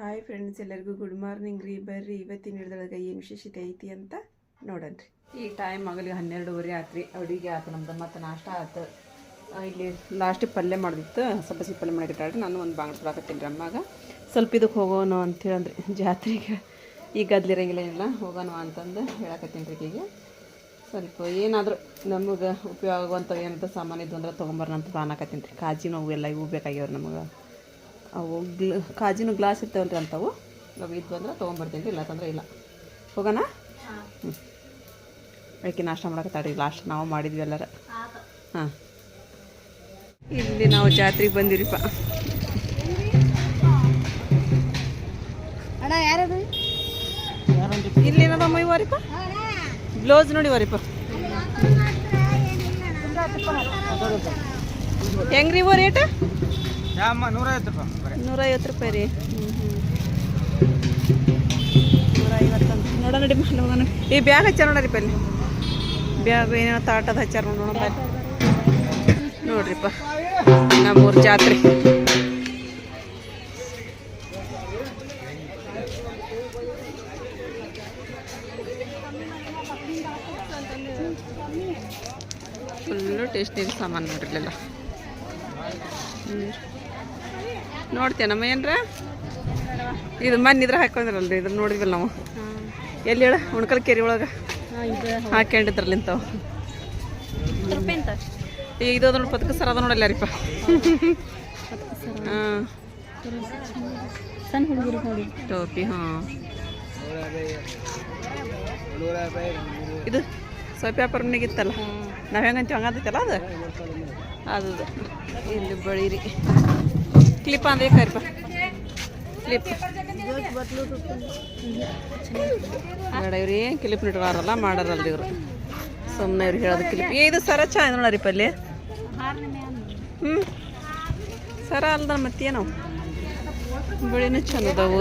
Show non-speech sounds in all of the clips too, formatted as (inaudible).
Hi friends ಎಲ್ಲರಿಗೂ good morning ರೀ. ಬರ್ರಿ, ಇವತ್ತಿನ ಹಿಡ್ದೊಳಗೆ ಏನು ವಿಶೇಷತೆ ಐತಿ ಅಂತ ನೋಡನ್ರಿ. ಈ ಟೈಮ್ ಆಗಲಿ ಹನ್ನೆರಡುವರೆ ಆತ್ರಿ. ಅಡುಗೆ ಆತು, ನಮ್ದು ಮತ್ತು ನಾಷ್ಟ ಆತು. ಇಲ್ಲಿ ಲಾಸ್ಟಿಗೆ ಪಲ್ಯ ಮಾಡಿದಿತ್ತು. ಸಬ್ಬಸಿ ಪಲ್ಯ ಮಾಡಿಟ್ಟಾಡ್ರಿ ನಾನು ಒಂದು ಬಾಂಗ್ಳ ಕೊಡಕತ್ತೀನಿ ರೀ ಅಮ್ಮಾಗ. ಸ್ವಲ್ಪ ಇದಕ್ಕೆ ಹೋಗೋಣ ಅಂತೇಳಂದ್ರಿ. (laughs) ಜಾತ್ರೆಗೆ ಈಗ ಗದ್ಲಿರಂಗಿಲ್ಲ ಏನಿಲ್ಲ ಹೋಗೋಣ ಅಂತಂದು ಹೇಳಕತ್ತೀನಿ ರೀ ಈಗ ಸ್ವಲ್ಪ ಏನಾದರೂ ನಮಗೆ ಉಪಯೋಗ ಆಗುವಂಥವು ಏನಂತ ಸಾಮಾನು ಇದ್ದು ಅಂದ್ರೆ ತೊಗೊಂಬರೋಣ ಅಂತ ರೀ. ಕಾಜಿ ಅವು ಎಲ್ಲ ಇವು ಬೇಕಾಗ್ಯವ್ರಿ ನಮಗೆ. ಅವು ಗ್ಲ ಕಾಜಿನ ಗ್ಲಾಸ್ ಇರ್ತಾವಲ್ರಿ ಅಂಥವು. ಅವು ಇದ್ವು ಅಂದ್ರೆ ತೊಗೊಂಬರ್ತೀನಿ ರೀ ತೊಂದರೆ ಇಲ್ಲ. ಹೋಗೋಣ? ಹ್ಞೂ ಬೆಳಗ್ಗೆ ನಾಷ್ಟ ಮಾಡಕತ್ತಾಡ್ರಿ ಲಾಸ್ಟ್ ನಾವು ಮಾಡಿದ್ವಿ ಎಲ್ಲರ. ಹಾಂ. ಇಲ್ಲಿ ನಾವು ಜಾತ್ರೆಗೆ ಬಂದಿರಿಪ್ಪ ಅಣ್ಣ ಯಾರದು? ಇಲ್ಲಿ ಏನದಮ್ಮ ಇವರಿಪ್ಪ? ಬ್ಲೌಸ್ ನೋಡಿ ಇವರಿಪ್ಪ. ಹೆಂಗ್ರಿ ಇವ ರೇಟ್? ನೂರೈವತ್ತು ರೂಪಾಯಿ ರೀ. ಈ ಬ್ಯಾಗ್ ಹಚ್ಚಾರ ನೋಡ್ರಿಪ್ಪ ಇಲ್ಲಿ ಬ್ಯಾಗ್ ಏನೋ ತಾಟದ ಹಚ್ಚಾರ ನೋಡೋಣ ನೋಡ್ರಿಪ್ಪ. ನಮ್ಮೂರು ಜಾತ್ರೆ. ಫುಲ್ಲು ಟೇಸ್ಟಿಗೆ ಸಾಮಾನು ನೋಡ್ರಿಲ್ಲ ಹ್ಞೂ ನೋಡ್ತೇನಮ್ಮ ಏನ್ರ? ಇದು ಮನ್ ಇದ್ರ ಹಾಕೊಂಡ್ರಲ್ರಿ ಇದ್ರ ನೋಡಿದ್ವಲ್ಲ ನಾವು. ಎಲ್ಲಿ ಹೇಳ ಉಣ್ಕಲ್ ಕೆರೆ ಒಳಗೆ? ಹಾಕೊಂಡಿದ್ರಲ್ಲ ಇಂಥವು ಈಗ ಇದು ಅದ ನೋಡಿ ಪದಕ ಸರ್ ಅದ ನೋಡಲ್ಲ ರೀಪ ಹಾಂ. ಸಣ್ಣ ಹುಡುಗರು ನೋಡಿ. ಟೋಪಿ ಹಾಂ. ಇದು ಸ್ವಲ್ಪ ವ್ಯಾಪಾರನಿಗೆ ಇತ್ತಲ್ಲ? ನಾವು ಹೆಂಗಂತೀವಿ ಹಂಗಂತೈತಲ್ಲ ಅದು? ಅದು ಇಲ್ಲಿ ಬಳಿರಿ ಕ್ಲಿಪ್ ಅಂದ್ರೆ ಕರಿಪ ಕ್ಲಿಪ್ ಇವ್ರು ಏನು ಕ್ಲಿಪ್ ಇಟ್ವಾರಲ್ಲ ಮಾಡಾರಲ್ಲ ಇವರು. ಸುಮ್ಮನೆ ಇವ್ರು ಹೇಳೋದು ಕ್ಲಿಪ್ ಇದು ಸರ ಚಂದ ನೋಡ್ರಿ ಪಲ್ಲೆ. ಹ್ಞೂ ಸರ ಅಲ್ದ ಮತ್ತೇನವು ಬಳಿನೂ ಚಂದ ಅದಾವು.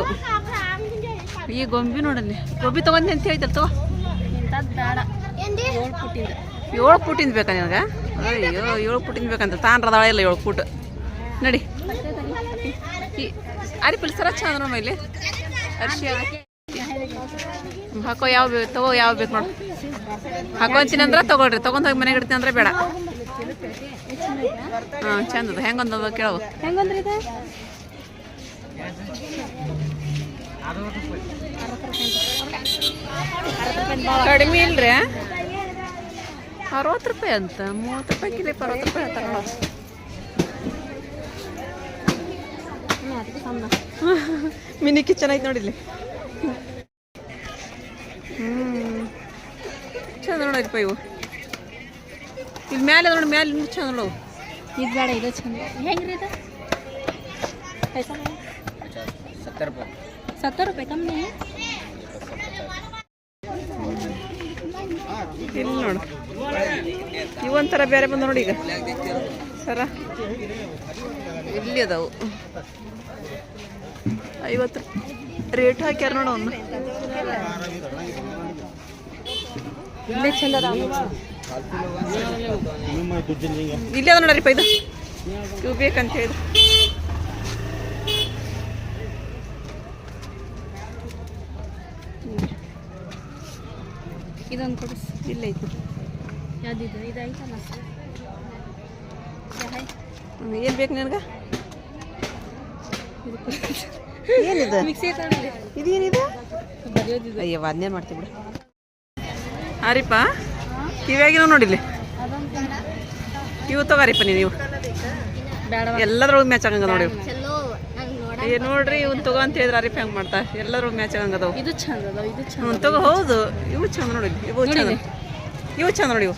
ಈ ಗೊಂಬಿ ನೋಡಲ್ಲಿ. ಗೊಂಬಿ ತೊಗೊಂಡಿ ಅಂತ ಹೇಳ್ತಾರೆ ತಗೋ. ಏಳು ಪುಟ್ಟಿಂದ ಬೇಕಾ ನಿನಗೆ? ಅಯ್ಯೋ, ಏಳು ಪುಟ್ಟಿಂದ ಬೇಕಂತ. ತಾನ್ರದಾಳೆ ಇಲ್ಲ ಏಳು ಪುಟ್ ನಡಿ. ಈ ಪಿಲ್ಸರ ಸರ ಚಂದ ನಮ್ಮ ಇಲ್ಲಿ. ಅರ್ಶಿ ಹಾಕೋ. ಯಾವ ಬೇಕು ತಗೋ, ಯಾವ ಬೇಕು ನೋಡು. ಹಾಕೊಂತೀನಿ ಅಂದ್ರೆ ತಗೊಳ್ರಿ. ತಗೊಂಡ್ ಹೋಗಿ ಮನೆಗೆ ಇಡ್ತೀನಿ ಅಂದ್ರೆ ಬೇಡ. ಹಾಂ ಚಂದದ ಅದ. ಹೆಂಗೊಂದದ ಕೇಳವು ಕಡಿಮೆ ಇಲ್ರಿ ಅರವತ್ತು ರೂಪಾಯಿ ಅಂತ. ಮೂವತ್ತು ರೂಪಾಯಿ ಕಿಲೋ ಅರವತ್ತು ರೂಪಾಯಿ ಹೇಳ್ತಾರ ಮಿನಿ ಕಿಚನ್ ಐತೆ ನೋಡಿಲ್ಲಿ ಹ್ಞೂ ಚಂದ ನೋಡಪ್ಪ ಇವು. ಇಲ್ಲಿ ಮ್ಯಾಲೆ ನೋಡಿ ಮ್ಯಾಲೆ ಇನ್ನೂ ಚಂದ ನೋಡವು ಇದು ಬೇಡ ಇದು ಚಂದ. ಹೆಂಗ್ರಿ ಇದು? ಪೈಸಾ ಸತ್ತರ ರೂಪಾಯಿ. ಸತ್ತರ ರೂಪಾಯಿ ಕಮ್ಮಿ? ಇಲ್ಲಿ ನೋಡು. ಇವೊಂಥರ ಬೇರೆ ಬಂದು ನೋಡಿ ಈಗ. ಸರ. ಇಲ್ಲಿ ಅದಾವು. ಐವತ್ತು ರೇಟ್ ಹಾಕ್ಯಾರ ನೋಡ ಒಂದು ಇಲ್ಲೇ ಚಂದ ಇಲ್ಲೇ ಅದ ನೋಡ್ರಿಪ್ಪ ಇದು. ಇವು ಬೇಕಂತ ಹೇಳಿದ್ರು. ಇದೊಂದು ಕೊಡಿ. ಇಲ್ಲ ಐತಿ. ಯಾವ್ದಿದು? ಇದು ಐತಲ್ಲ ಏನು ಬೇಕು ನಿನಗೆ? ಏನಿದೆ? ಇದೇನಿದೆ? ಬರೆಯೋದಿದು ಅಯ್ಯೋ ಅದನ್ನೇ ಮಾಡ್ತೀವಿ ಬಿಡು. ಹಾರಿಪ್ಪ ಕಿವಿಯಾಗಿನ ನೋಡಿಲ್ಲಿ? ಇವು ತಗೋರಿಪ್ಪ ನೀವು ಬೇಡ ಎಲ್ಲದ್ರೊಳಗೆ ಮ್ಯಾಚ್ ಆಗಂಗ ನೋಡಿ ಚಲೋ ನಂಗೆ ನೋಡ ಏ ನೋಡ್ರಿ ಇವ್ನ ತಗೋ ಅಂತ ಹೇಳಿದ್ರೆ ಅರಿಫ್ ಹೆಂಗೆ ಮಾಡ್ತಾ? ಎಲ್ಲರೂ ಮ್ಯಾಚ್ ಆಗಂಗದವು ಇದು ಚಂದ ಅದಾವ ಇದು ಚಂದ ತಗೋ ಹೌದು. ಇವು ಚಂದ ನೋಡಿ ಇವು ಚಂದ. ಇವು ಚಂದ ನೋಡಿ ಇವು.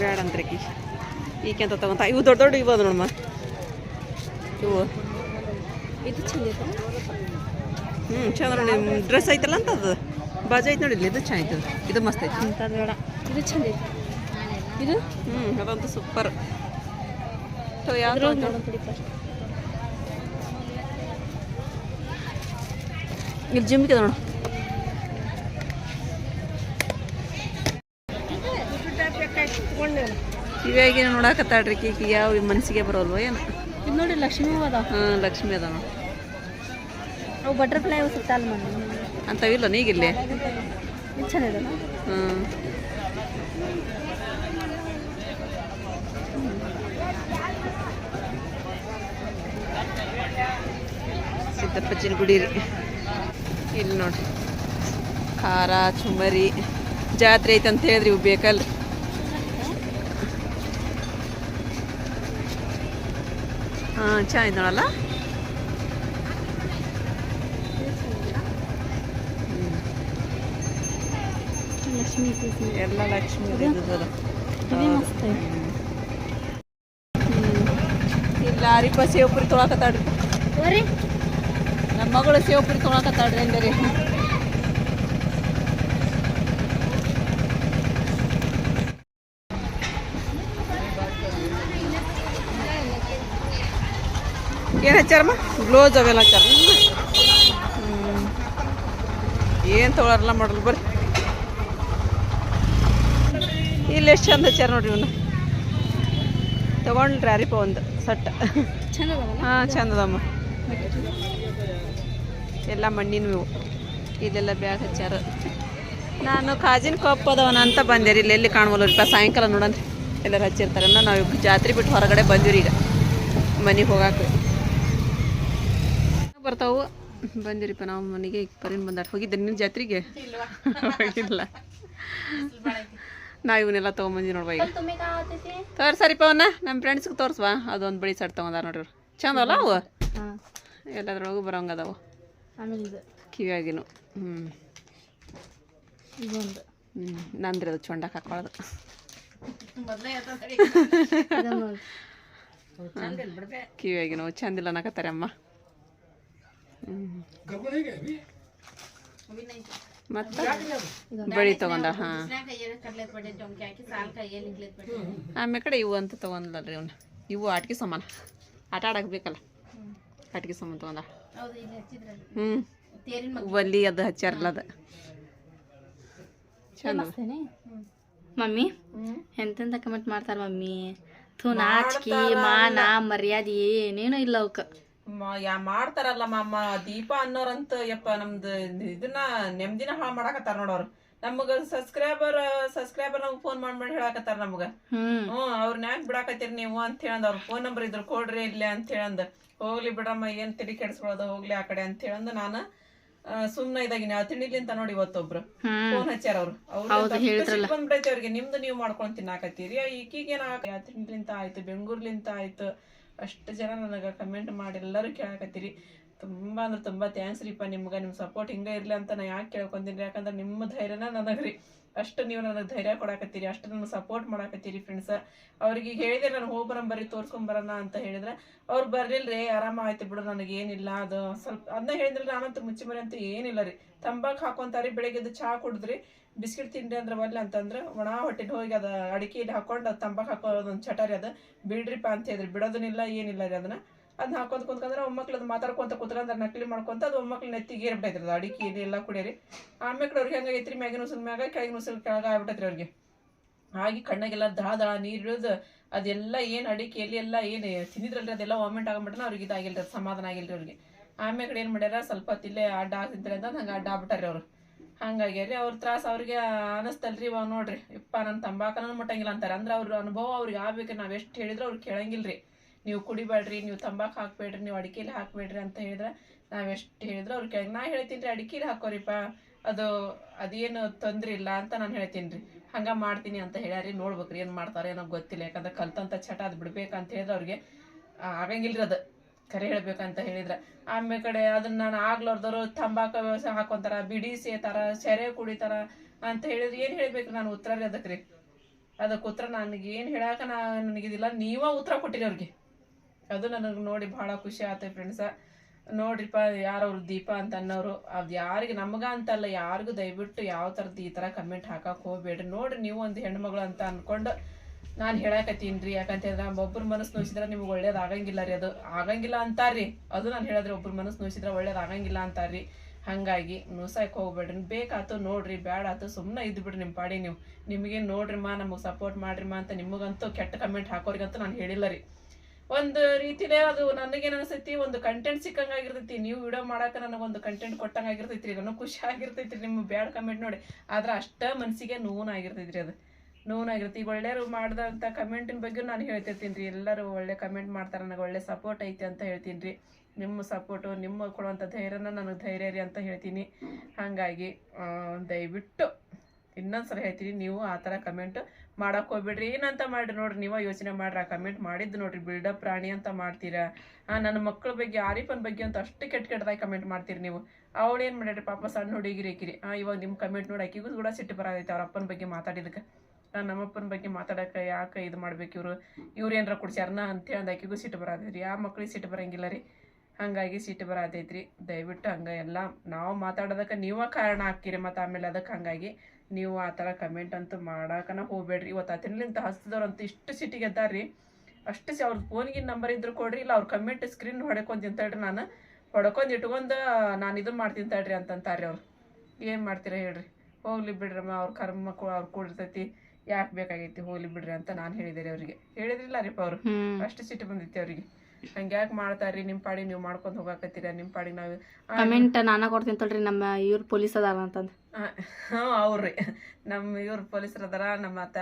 ಬೇಡ ಅಂತ್ರಿ ಈಕೆ. ಅಂತ ತಗೊಂತ? ಇವು ದೊಡ್ಡ ದೊಡ್ಡ ಇವು ಅದ ನೋಡಮ್ಮ ಇವು ಇದು ಚಂದ ಐತೆ ಹ್ಞೂ ಚಂದ ನೋಡಿ ಡ್ರೆಸ್ ಐತಲ್ಲ ಅಂತ ಅದು. ಬಾಜು ಐತೆ ನೋಡಿ ಇದು ಚಂದ ಐತೆ ಇದು ಮಸ್ತ್ ಐತಿ. ಬೇಡ. ಇದು ಚಂದ ಐತೆ. ಇದು? ಹ್ಞೂ ಅದಂತೂ ಸೂಪರ್ ಯಾವ್ದು ಇಲ್ಲಿ ಜಿಮ್ಗೆ ನೋಡು. ಇವಾಗ ನೋಡಾಕತ್ತಾಡ್ರಿ ಈಕಿ ಯಾವ ಮನಸ್ಸಿಗೆ ಬರೋಲ್ವ ಏನು? ಇದು ನೋಡಿ ಲಕ್ಷ್ಮೀ ಅದ ಅದಾವ. ಹಾಂ ಲಕ್ಷ್ಮಿ ಅದ ನಾವು ಅವು ಬಟರ್ಫ್ಲೈ ಅವು ಅಂತವಿಲ್ಲ ಮನೆ ಅಂಥವಿಲ್ಲ ನೀಗಿಲ್ಲಿ? ಹ್ಞೂ ಸಿದ್ದಪ್ಪಜ್ಜಿನ ಗುಡಿ ರೀ. ಇಲ್ಲಿ ನೋಡ್ರಿ. ಖಾರ ಚುಮರಿ ಜಾತ್ರೆ ಐತೆ ಅಂತ ಹೇಳಿದ್ರಿ ಇವು ಬೇಕಲ್ಲ ಹಾಂ ಚೆನ್ನಾಗಿದೆ ನೋಡಲ್ಲ ಎಲ್ಲ ಲಕ್ಷ್ಮಿ. ಇಲ್ಲ ಅರಿಪ ಸೇವಪುರಿ ತೊಳಕತ್ತಾಡ್ರಿ. ನಮ್ಮ ಮಗಳು ಸೇವಪುರಿ ತೊಳಕತ್ತಾಡ್ರಿ ಅಂದರೆ ಏನು ಹಚ್ಚಾರಮ್ಮ? ಗ್ಲೋಸ್ ಅವೆಲ್ಲ ಹಚ್ಚಾರ. ಏನು ತೊಗೊಳಲ್ಲ ಮಾಡಲ್ ಬರ್ರಿ. ಇಲ್ಲಿ ಎಷ್ಟು ಚಂದ ಹಚ್ಚಾರ ನೋಡ್ರಿ ಇವನ್ನ ತಗೊಂಡ್ರಿ ಅರಿಪ ಒಂದು ಸಟ್ಟ ಹಾಂ ಚಂದದಮ್ಮ. ಎಲ್ಲ ಮಣ್ಣಿನ ಇವು. ಇಲ್ಲೆಲ್ಲ ಬ್ಯಾಗ್ ಹಚ್ಚಾರ ನಾನು ಕಾಜಿನ ಕಪ್ ಅದಾವನ ಅಂತ ಬಂದೆ ರೀ. ಇಲ್ಲಿ ಎಲ್ಲಿ ಕಾಣವಲ್ಲ ರೀ ಸಾಯಂಕಾಲ ನೋಡನ್ರಿ ಎಲ್ಲರೂ ಹಚ್ಚಿರ್ತಾರೆ ನಾವು ಜಾತ್ರೆ ಬಿಟ್ಟು ಹೊರಗಡೆ ಬಂದಿವ್ರಿ ಈಗ. ಮನೆಗೆ ಹೋಗಾಕ. ಬರ್ತಾವು. ಬಂದಿರಿಪ್ಪ ನಾವು ಮನೆಗೆ ಪರಿನ್ ಬಂದಾರ ಹೋಗಿದ್ದೆ ನಿನ್ನ ಜಾತ್ರೆಗೆ? ಹೋಗಿಲ್ಲ. ನಾ ಇವನ್ನೆಲ್ಲ ತಗೊಂಬಂದಿ ನೋಡ್ಬ ಈಗ. ತೋರ್ಸರಿಪ್ಪ ಅವನ್ನ ನಮ್ಮ ಫ್ರೆಂಡ್ಸ್ಗೆ ತೋರಿಸ್ವಾ. ಅದೊಂದು ಬಳಿ ಸರ್ ನೋಡಿ ನೋಡ್ರಿ. ಚಂದ ಅಲ್ಲ ಅವು? ಎಲ್ಲದ್ರೊಳಗು ಬರೋಂಗ ಅದಾವು. ಕಿವಿಯಾಗಿನು ಹ್ಞೂ ನಂದ್ರಿ ಅದು ಚೊಂಡಕ್ಕೆ ಹಾಕೊಳ್ಳೋದು ಕಿವಿಯಾಗಿನವು ಚಂದಿಲ್ಲ ಅನ್ನಕತ್ತಾರೆ ಅಮ್ಮ. ಮತ್ತು? ಬಳಿ ತಗೊಂಡ ಹಾಂ. ಆಮೇಲೆ ಕಡೆ ಇವು ಅಂತ ತಗೊಂಡ್ಲಲ್ರಿ ಅವ್ನ ಇವು ಆಟಿಕೆ ಸಾಮಾನ. ಆಟ ಆಡಕ್ಕೆ ಬೇಕಲ್ಲ. ಆಟಿಕೆ ಸಾಮಾನು ತಗೊಂಡ. ಹ್ಞೂ ಒಲಿ ಅದು ಹಚ್ಚಾರಲ್ಲ ಅದು. ಚಂದ. ಮಮ್ಮಿ ಎಂತೆಂತ ಕಮೆಂಟ್ ಮಾಡ್ತಾರ ಮಮ್ಮಿ? ಥೂ ನಾಚಿಕೆ ಮಾನ ಮರ್ಯಾದೆ ಏನೇನು ಇಲ್ಲ ಅವಕ್ಕ ಯಾ ಮಾಡ್ತಾರಲ್ಲ ಮಾಮ ದೀಪ ಅನ್ನೋರಂತ ಯಪ್ಪ ನಮ್ದು ಇದನ್ನ ನೆಮ್ಮದಿನ ಹಾಳು ಮಾಡಾಕತ್ತಾರ ನೋಡವ್ರು ನಮಗ ಸಬ್ಸ್ಕ್ರೈಬರ್ ಸಬ್ಸ್ಕ್ರೈಬರ್ ನಮ್ಗೆ ಫೋನ್ ಮಾಡಿ ಹೇಳಾಕತ್ತಾರ ನಮಗ. ಹ್ಮ್. ಅವ್ರ ಅವ್ರನ್ನ ಯಾಕೆ ಬಿಡಾಕತ್ತೀರಿ ನೀವು ಅಂತ ಹೇಳಂದ ಅವ್ರ ಫೋನ್ ನಂಬರ್ ಇದ್ರು ಕೊಡ್ರಿ ಇಲ್ಲೇ ಅಂತ ಹೇಳಂದ. ಹೋಗ್ಲಿ ಬಿಡಮ್ಮ ಏನ್ ತಿಳಿ ಕೆಡಿಸ್ಕೊಳ್ಳೋದು ಹೋಗ್ಲಿ ಆ ಕಡೆ ಅಂತ ಹೇಳಂದ ನಾನು ಸುಮ್ನ ಇದಾಗಿನಿ. ಆ ತಿಂಡಿಲಿಂತ ನೋಡಿ ಇವತ್ತೊಬ್ರು. ಫೋನ್ ಹಚ್ಚಾರ ಅವ್ರು. ಅವ್ರು ಬಂದ್ಬಿಟ್ಟೈತಿ ಅವ್ರಿಗೆ. ನಿಮ್ದು ನೀವು ಮಾಡ್ಕೊಂಡ್ ತಿನ್ನಾಕತ್ತೀರಿ. ಈಗೀಗೇನ ತಿಂಡಿಲಿಂತ ಆಯ್ತು ಬೆಂಗ್ಳೂರ್ಲಿಂತ ಆಯ್ತು. ಅಷ್ಟು ಜನ ನನಗೆ ಕಮೆಂಟ್ ಮಾಡಿ ಎಲ್ಲರೂ ಕೇಳಕತ್ತೀರಿ. ತುಂಬ ಅಂದ್ರೆ ತುಂಬ ಥ್ಯಾಂಕ್ಸ್ ರೀಪ್ಪ ನಿಮ್ಗೆ ನಿಮ್ಮ ಸಪೋರ್ಟ್ ಹಿಂಗೆ ಇರಲಿ ಅಂತ ನಾ ಯಾಕೆ ಕೇಳ್ಕೊಂತೀನಿ ಯಾಕಂದ್ರೆ ನಿಮ್ಮ ಧೈರ್ಯನ ನನಗ್ರಿ. ಅಷ್ಟು ನೀವು ನನಗೆ ಧೈರ್ಯ ಕೊಡಾಕತ್ತೀರಿ, ಅಷ್ಟು ನನಗೆ ಸಪೋರ್ಟ್ ಮಾಡಾಕತ್ತೀರಿ ಫ್ರೆಂಡ್ಸ್ ಅವ್ರಿಗೆ ಹೇಳಿದೆ ನಾನು ಹೋಗಿ ಬರಂಬರಿ ತೋರ್ಸ್ಕೊಂಬರೋಣ ಅಂತ ಹೇಳಿದ್ರೆ ಅವ್ರು ಬರ್ಲಿಲ್ರಿ, ಆರಾಮ ಆಯ್ತು ಬಿಡು, ನನಗೆ ಏನಿಲ್ಲ, ಅದು ಸ್ವಲ್ಪ ಅದನ್ನ ಹೇಳಿದ್ರೆ ನಾನಂತೂ ಮುಚ್ಚಿ ಮರಿ ಅಂತೂ ಏನಿಲ್ಲ ರೀ. ತಂಬಾಕ್ ಹಾಕೊಂತಾರಿ ಬೆಳಗ್ಗೆ ಎದ್ದು ಚಹಾ ಕುಡಿದ್ರಿ, ಬಿಸ್ಕಿಟ್ ತಿಂಡಿ ಅಂದ್ರೆ ಒಲ್ಲೆ ಅಂತಂದ್ರೆ ಒಣ ಹೊಟ್ಟೆಗೆ ಹೋಗಿ ಅದು ಅಡಿಕೆಯಲ್ಲಿ ಹಾಕೊಂಡು ಅದು ತಂಬಾಕ್ ಹಾಕೋದೊಂದು ಚಟರಿ ಅದು, ಬಿಡ್ರಿಪ್ಪ ಅಂತ ಹೇಳಿದ್ರಿ. ಬಿಡೋದನ್ನಿಲ್ಲ, ಏನಿಲ್ಲ ರೀ ಅದನ್ನ. ಅದನ್ನ ಹಾಕೊಂತ ಕುಂತ್ಕಂದ್ರೆ ಒಮ್ಮಕ್ಳು ಅದು ಮಾತಾಡ್ಕೊಂತ ಕುತ್ಕಂದ್ರೆ ನಕಲಿ ಮಾಡ್ಕೊಂತ ಅದು ಒಮ್ಮಕ್ಳು ನೆತ್ತಿಗೆ ಏರ್ಬಿಟ್ಟೈತ್ರಿ ಅದು? ಅಡಿಕೆ ಎಲ್ಲ ಕುಡಿಯರಿ. ಆಮೇಲೆ ಅವ್ರಿಗೆ ಹೆಂಗಾಗೈತ್ರಿ ಮ್ಯಾಗಿನ ಉಸಿಲ್ ಮ್ಯಾಗ, ಕೆಳಗಿನ ಉಸಿಲ್ ಕೆಳಗೆ ಆಗ್ಬಿಟ್ಟೈತ್ರಿ ಅವ್ರಿಗೆ. ಆಗಿ ಕಣ್ಣಾಗೆಲ್ಲ ದಳ ದಳ ನೀರು ಇಳಿದು ಅದೆಲ್ಲ ಏನು ಅಡಿಕೆ, ಎಲ್ಲಿ ಎಲ್ಲ ಏನು ತಿಂದಿದ್ರಲ್ರಿ? ಅದೆಲ್ಲ ವಾಮಿಟ್ ಆಗಬಿಟ್ರೆ ಅವ್ರಿಗೆ ಇದಾಗಿಲ್ರಿ ಸಮಾಧಾನ ಆಗಿಲ್ರಿ ಅವ್ರಿಗೆ. ಆಮೇಲೆ ಏನು ಮಾಡ್ಯಾರ? ಸ್ವಲ್ಪ ಹೊತ್ತು ಇಲ್ಲೇ ಅಡ್ಡ ಆಗ್ತಿದ್ರೆ ಅಂತ ಹಂಗೆ ಅಡ್ಡ ಆಗ್ಬಿಟ್ಟಾರಿ ಅವ್ರು. ಹಂಗಾಗಿ ಅವ್ರ ತ್ರಾಸ ಅವ್ರಿಗೆ ಅನಸ್ತಲ್ರಿ ಇವಾಗ ನೋಡ್ರಿ. ಇಪ್ಪ ನನ್ನ ತಂಬಾಕನ ಮುಟ್ಟಂಗಿಲ್ಲ ಅಂತಾರೆ. ಅಂದ್ರೆ ಅವ್ರ ಅನುಭವ ಅವ್ರಿಗೆ ಆಗ್ಬೇಕು ನಾವು ಎಷ್ಟು ಹೇಳಿದ್ರು ಅವ್ರು ಕೇಳಂಗಿಲ್ರಿ. ನೀವು ಕುಡಿಬೇಡ್ರಿ, ನೀವು ತಂಬಾಕು ಹಾಕ್ಬೇಡ್ರಿ, ನೀವು ಅಡಿಕೆಲಿ ಹಾಕ್ಬೇಡ್ರಿ ಅಂತ ಹೇಳಿದ್ರೆ ನಾವು ಎಷ್ಟು ಹೇಳಿದ್ರೆ ಅವ್ರು ಕೇಳ ನಾ ಹೇಳ್ತೀನಿ ರೀ ಅಡಿಕೆಲಿ ಹಾಕೋರಿಪ್ಪ, ಅದು ಅದೇನು ತೊಂದರೆ ಇಲ್ಲ ಅಂತ ನಾನು ಹೇಳ್ತೀನಿ ರೀ. ಹಂಗೆ ಮಾಡ್ತೀನಿ ಅಂತ ಹೇಳ್ಯಾರಿ, ನೋಡ್ಬೇಕ್ರಿ ಏನು ಮಾಡ್ತಾರೆ ಏನೋ ಗೊತ್ತಿಲ್ಲ. ಯಾಕಂದ್ರೆ ಕಲ್ತಂಥ ಚಟ ಅದು ಬಿಡ್ಬೇಕಂತ ಹೇಳಿದ್ರೆ ಅವ್ರಿಗೆ ಆಗಂಗಿಲ್ರಿ ಅದು. ಕರೆ ಹೇಳ್ಬೇಕಂತ ಹೇಳಿದ್ರೆ. ಆಮೇಲೆ ಕಡೆ ಅದನ್ನ ನಾನು ಆಗ್ಲಾರ್ದವ್ರು ತಂಬಾಕು ಹಾಕೊಂತಾರ, ಬಿಡಿ ಸೇತಾರ, ಸೆರೆ ಕುಡಿತಾರ ಅಂತ ಹೇಳಿದ್ರೆ ಏನು ಹೇಳ್ಬೇಕು ನಾನು ಉತ್ತರ ರೀ ಅದಕ್ಕೆ ರೀ. ಅದಕ್ಕೆ ಉತ್ತರ ನನಗೆ ಏನು ಹೇಳಾಕ ನಾ ನನಗಿದಿಲ್ಲ, ನೀವೇ ಉತ್ತರ ಕೊಟ್ಟಿರಿ ಅವ್ರಿಗೆ. ಅದು ನನಗೆ ನೋಡಿ ಭಾಳ ಖುಷಿ ಆಯ್ತು ಫ್ರೆಂಡ್ಸ ನೋಡ್ರಿಪ್ಪ ಯಾರವ್ರು ದೀಪ ಅಂತ ಅನ್ನೋರು, ಅದು ಯಾರಿಗೆ ನಮಗ ಅಂತಲ್ಲ ಯಾರಿಗೂ ದಯವಿಟ್ಟು ಯಾವ ಥರದ್ದು ಈ ಥರ ಕಮೆಂಟ್ ಹಾಕಕ್ಕೆ ಹೋಗ್ಬೇಡ್ರಿ. ನೋಡ್ರಿ ನೀವು ಒಂದು ಹೆಣ್ಮಗಳು ಅಂತ ಅನ್ಕೊಂಡು ನಾನು ಹೇಳಕತ್ತೀನಿ ರೀ ಯಾಕಂತಂದ್ರೆ ಒಬ್ಬರ ಮನಸ್ಸು ನೋಯಿಸಿದ್ರೆ ನಿಮ್ಗೆ ಒಳ್ಳೇದು ಆಗಂಗಿಲ್ಲ ರೀ ಅದು. ಆಗಂಗಿಲ್ಲ ಅಂತಾರ್ರಿ. ಅದು ನಾನು ಹೇಳಿದ್ರೆ ಒಬ್ರ ಮನಸ್ಸು ನೋಯಿಸಿದ್ರೆ ಒಳ್ಳೇದು ಆಗಂಗಿಲ್ಲ ಅಂತಾರ್ರಿ. ಹಾಗಾಗಿ ನೋಸಾಕ್ ಹೋಗ್ಬೇಡ್ರಿ. ಬೇಕಾತು ನೋಡ್ರಿ ಬೇಡ ಆತು ಸುಮ್ಮನೆ ಇದ್ದು ನಿಮ್ಮ ಪಾಡಿ ನೀವು. ನಿಮಗೆ ನೋಡ್ರಿ ಮಾ ನಮಗೆ ಸಪೋರ್ಟ್ ಮಾಡ್ರಿಮ್ಮ ಅಂತ ನಿಮಗಂತೂ ಕೆಟ್ಟ ಕಮೆಂಟ್ ಹಾಕೋರಿಗಂತೂ ನಾನು ಹೇಳಿಲ್ಲ ರೀ. ಒಂದು ರೀತಿಲೇ ಅದು ನನಗೇನು ಅನಿಸ್ತೈತಿ, ಒಂದು ಕಂಟೆಂಟ್ ಸಿಕ್ಕಂಗಾಗಿರ್ತೈತಿ, ನೀವು ವಿಡಿಯೋ ಮಾಡಾಕ ನನಗೊಂದು ಕಂಟೆಂಟ್ ಕೊಟ್ಟಂಗಾಗಿರ್ತೈತಿ ರೀ ನನಗೆ ಖುಷಿ ಆಗಿರ್ತೈತಿ ನಿಮ್ಮ ಬ್ಯಾಡ್ ಕಮೆಂಟ್ ನೋಡಿ. ಆದ್ರೆ ಅಷ್ಟ ಮನಸ್ಸಿಗೆ ನೋವಾಗಿರ್ತೈತಿ ರೀ ಅದು. ನೋವಾಗಿರುತ್ತೆ ಈಗ ಒಳ್ಳೆಯವರು ಮಾಡಿದಂಥ ಕಮೆಂಟಿನ ಬಗ್ಗೆ ನಾನು ಹೇಳ್ತಿರ್ತೀನಿ ರೀ. ಎಲ್ಲರೂ ಒಳ್ಳೆ ಕಮೆಂಟ್ ಮಾಡ್ತಾರೆ, ನನಗೆ ಒಳ್ಳೆ ಸಪೋರ್ಟ್ ಐತಿ ಅಂತ ಹೇಳ್ತೀನಿ ರೀ. ನಿಮ್ಮ ಸಪೋರ್ಟು ನಿಮ್ಮ ಕೊಡುವಂಥ ಧೈರ್ಯನ ನನಗೆ ಧೈರ್ಯ ರೀ ಅಂತ ಹೇಳ್ತೀನಿ. ಹಾಗಾಗಿ ದಯವಿಟ್ಟು ಇನ್ನೊಂದ್ಸಲ ಹೇಳ್ತೀನಿ, ನೀವು ಆ ಥರ ಕಮೆಂಟ್ ಮಾಡಕ್ಕೆ ಹೋಗ್ಬಿಡ್ರಿ. ಏನಂತ ಮಾಡ್ರಿ ನೋಡ್ರಿ, ನೀವು ಯೋಚನೆ ಮಾಡ್ರಿ, ಆ ಕಮೆಂಟ್ ಮಾಡಿದ್ದು ನೋಡ್ರಿ ಬಿಲ್ಡಪ್ ಪ್ರಾಣಿ ಅಂತ ಮಾಡ್ತೀರಾ? ನನ್ನ ಮಕ್ಕಳ ಬಗ್ಗೆ, ಆರಿಫನ್ ಬಗ್ಗೆ ಅಂತ ಅಷ್ಟು ಕೆಟ್ಟ ಕೆಟ್ಟದಾಗಿ ಕಮೆಂಟ್ ಮಾಡ್ತೀರಿ ನೀವು. ಅವಳು ಏನು ಮಾಡ್ಯಾಡ್ರಿ ಪಾಪ ಸಣ್ಣ ಹುಡುಗಿರಿ ಆ, ಇವಾಗ ನಿಮ್ಮ ಕಮೆಂಟ್ ನೋಡಿ, ಆಕಿಗೂ ಕೂಡ ಸಿಟ್ಟು ಬರೋದೈತೆ ಅವ್ರ ಅಪ್ಪನ ಬಗ್ಗೆ ಮಾತಾಡಿದಕ್ಕೆ ನಮ್ಮಪ್ಪನ ಬಗ್ಗೆ ಮಾತಾಡಕ್ಕೆ ಯಾಕೆ ಇದು ಮಾಡ್ಬೇಕು ಇವರು? ಇವ್ರು ಏನಾರ ಕುಡ್ಸ್ಯಾರನ ಅಂತೇಳಿ ಅಂದ್ ಆಕಿಗೂ ಸಿಟ್ಟು ಬರಾತೈತ್ರಿ. ಯಾವ ಮಕ್ಳಿಗೆ ಸಿಟ್ಟು ಬರಂಗಿಲ್ಲ ರೀ. ಹಾಗಾಗಿ ಸಿಟ್ಟು ಬರತೈತ್ರಿ. ದಯವಿಟ್ಟು ಹಂಗ ಎಲ್ಲ ನಾವು ಮಾತಾಡೋದಕ್ಕೆ ನೀವ ಕಾರಣ ಹಾಕಿರಿ ಮತ್ತು ಆಮೇಲೆ ಅದಕ್ಕೆ ಹಂಗಾಗಿ ನೀವು ಆ ಥರ ಕಮೆಂಟ್ ಅಂತೂ ಮಾಡಾಕನ ಹೋಗ್ಬೇಡ್ರಿ. ಇವತ್ತು ಹಸದೋರ್ ಅಂತ ಇಷ್ಟು ಸಿಟಿಗೆ ಎದ್ದಾರ್ರಿ ಅಷ್ಟು ಸಿ ಅವ್ರ ಫೋನ್ಗೆ ನಂಬರ್ ಇದ್ರು ಕೊಡ್ರಿ ಇಲ್ಲ ಅವ್ರ ಕಮೆಂಟ್ ಸ್ಕ್ರೀನ್ ಹೊಡ್ಕೊಂಡು ತಿಂತಾಳ್ರಿ ನಾನು. ಹೊಡ್ಕೊಂಡು ಇಟ್ಕೊಂಡು ನಾನು ಇದನ್ನ ಮಾಡ್ತೀನಿ ತಡ್ರಿ ಅಂತಂತಾರ್ರಿ ಅವ್ರು. ಏನು ಮಾಡ್ತೀರಾ ಹೇಳ್ರಿ. ಹೋಗ್ಲಿ ಬಿಡ್ರಮ್ಮ ಅವ್ರ ಕರ್ಮ ಅವ್ರು ಕೂಡಿರ್ತೈತಿ ಯಾಕೆ ಬೇಕಾಗೈತಿ ಹೋಗ್ಲಿ ಬಿಡ್ರಿ ಅಂತ ನಾನು ಹೇಳಿದೆ ಅವ್ರಿಗೆ. ಹೇಳಿದ್ರಿಲ್ಲ ರೀಪ್ಪ ಅವರು. ಅಷ್ಟು ಸಿಟ್ಟು ಬಂದೈತಿ ಅವ್ರಿಗೆ. ಹಂಗೆ ಯಾಕೆ ಮಾಡ್ತಾರ್ರಿ ನಿಮ್ಮ ಪಾಡಿಗೆ ನೀವು ಮಾಡ್ಕೊಂಡು ಹೋಗಾಕತ್ತೀರ ನಿಮ್ಮ ಪಾಡಿಗೆ ನಾವು. ಕಮೆಂಟ್ ನಾನ ಕೊಡ್ತೀನಿ ತಡ್ರಿ ನಮ್ಮ ಇವ್ರು ಪೊಲೀಸ್ ಅದಾರ ಅಂತಂದು. ಹಾಂ ಅವ್ರಿ ನಮ್ಮ ಇವ್ರು ಪೊಲೀಸರು ಅದಾರ ನಮ್ಮ ಅತ್ತ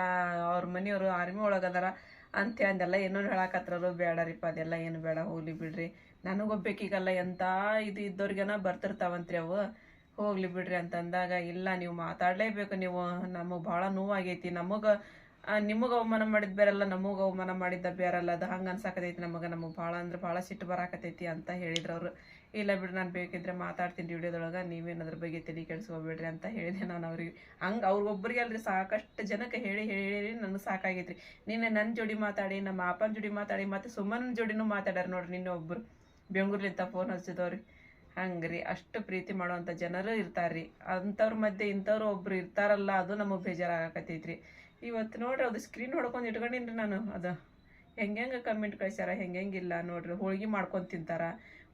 ಅವ್ರ ಮನೆಯವರು ಆರ್ಮಿ ಒಳಗೆ ಅದಾರ. ಅಂತ ಅಂದೆಲ್ಲ ಏನೋ ಹೇಳಾಕತ್ರರು ಬೇಡ ರೀಪ ಅದೆಲ್ಲ ಏನು ಬೇಡ ಹೋಗ್ಲಿ ಬಿಡ್ರಿ. ನನಗೊಬ್ಬೇಕೀಗಲ್ಲ ಎಂತ ಇದು ಇದ್ದವ್ರಿಗೆನ ಬರ್ತಿರ್ತಾವಂತ್ರಿ ಅವು. ಹೋಗ್ಲಿ ಬಿಡ್ರಿ ಅಂತ ಅಂದಾಗ ಇಲ್ಲ ನೀವು ಮಾತಾಡಲೇಬೇಕು ನೀವು. ನಮಗೆ ಭಾಳ ನೋವಾಗೈತಿ. ನಮಗೆ ನಿಮಗೆ ಅವಮಾನ ಮಾಡಿದ ಬೇರೆಲ್ಲ ನಮಗೆ ಅವಮಾನ ಮಾಡಿದ್ದ ಬೇರಲ್ಲ ಅದು. ಹಂಗೆ ಅನ್ಸಾಕತೈತಿ ನಮಗೆ. ನಮಗೆ ಭಾಳ ಅಂದ್ರೆ ಭಾಳ ಸಿಟ್ಟು ಬರಾಕತೈತಿ ಅಂತ ಹೇಳಿದ್ರು ಅವರು. ಇಲ್ಲ ಬಿಡ್ರಿ ನಾನು ಬೇಕಿದ್ರೆ ಮಾತಾಡ್ತೀನಿ ವಿಡಿಯೋದೊಳಗೆ. ನೀವೇನದ್ರ ಬಗ್ಗೆ ತಲೆ ಕೆಡಿಸ್ಕೋಬೇಡ್ರಿ ಅಂತ ಹೇಳಿದೆ ನಾನು ಅವ್ರಿಗೆ. ಹಂಗೆ ಅವ್ರಿಗೊಬ್ಬರಿಗೆ ಅಲ್ರಿ ಸಾಕಷ್ಟು ಜನಕ್ಕೆ ಹೇಳಿ ಹೇಳಿ ನನಗೆ ಸಾಕಾಗೈತ್ರಿ. ನಿನ್ನೆ ನನ್ನ ಜೋಡಿ ಮಾತಾಡಿ, ನಮ್ಮ ಅಪ್ಪನ ಜೋಡಿ ಮಾತಾಡಿ, ಮತ್ತು ಸುಮ್ಮನ ಜೋಡಿನೂ ಮಾತಾಡ್ಯಾರ ನೋಡ್ರಿ ನಿನ್ನೆ ಒಬ್ಬರು ಬೆಂಗಳೂರಿಂದ ಫೋನ್ ಹಚ್ಚಿದವ್ರಿ ಹಂಗ್ರಿ, ಅಷ್ಟು ಪ್ರೀತಿ ಮಾಡುವಂಥ ಜನರು ಇರ್ತಾರ್ರಿ. ಅಂಥವ್ರ ಮಧ್ಯೆ ಇಂಥವ್ರು ಒಬ್ರು ಇರ್ತಾರಲ್ಲ, ಅದು ನಮಗೆ ಬೇಜಾರಾಗಕತ್ತೈತ್ರಿ. ಇವತ್ತು ನೋಡ್ರಿ, ಅದು ಸ್ಕ್ರೀನ್ ಹೊಡ್ಕೊಂಡು ಇಟ್ಕೊಂಡಿನ್ರಿ ನಾನು, ಅದು. ಹೆಂಗೆ ಕಮೆಂಟ್ ಕಳ್ಸ್ಯಾರ ಇಲ್ಲ ನೋಡ್ರಿ. ಹೋಳ್ಗೆ ಮಾಡ್ಕೊಂಡು ತಿಂತಾರ.